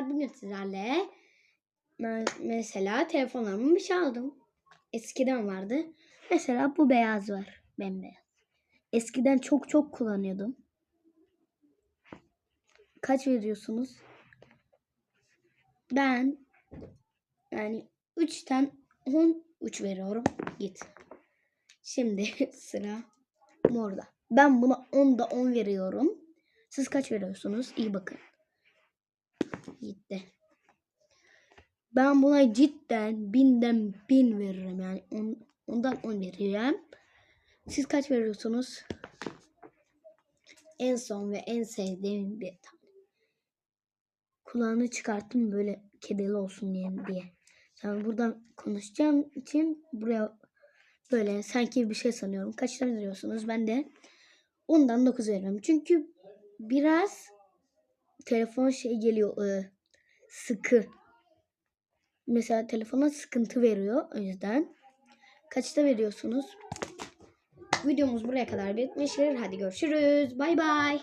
arkadaşlar bugün sizlerle me- mesela telefonlarımı bir şey aldım. Eskiden vardı. Mesela bu beyaz var. Bembeyaz. Eskiden çok çok kullanıyordum. Kaç veriyorsunuz? Ben yani 3'ten 13 veriyorum. Git. Şimdi sıra morda. Ben buna 10'da 10 veriyorum. Siz kaç veriyorsunuz? İyi bakın. Gitti. Ben buna cidden binden bin veririm yani. On, ondan on veriyorum. Siz kaç veriyorsunuz? En son ve en sevdiğim bir tane. Kulağını çıkarttım böyle kedili olsun diye. diye. Yani buradan konuşacağım için buraya böyle sanki bir şey sanıyorum. Kaçtan veriyorsunuz? Ben de ondan 9 veriyorum. Çünkü biraz telefon şey geliyor e, sıkı. Mesela telefona sıkıntı veriyor o yüzden. Kaçta veriyorsunuz? Videomuz buraya kadar bitmiştir. Hadi görüşürüz. Bay bay.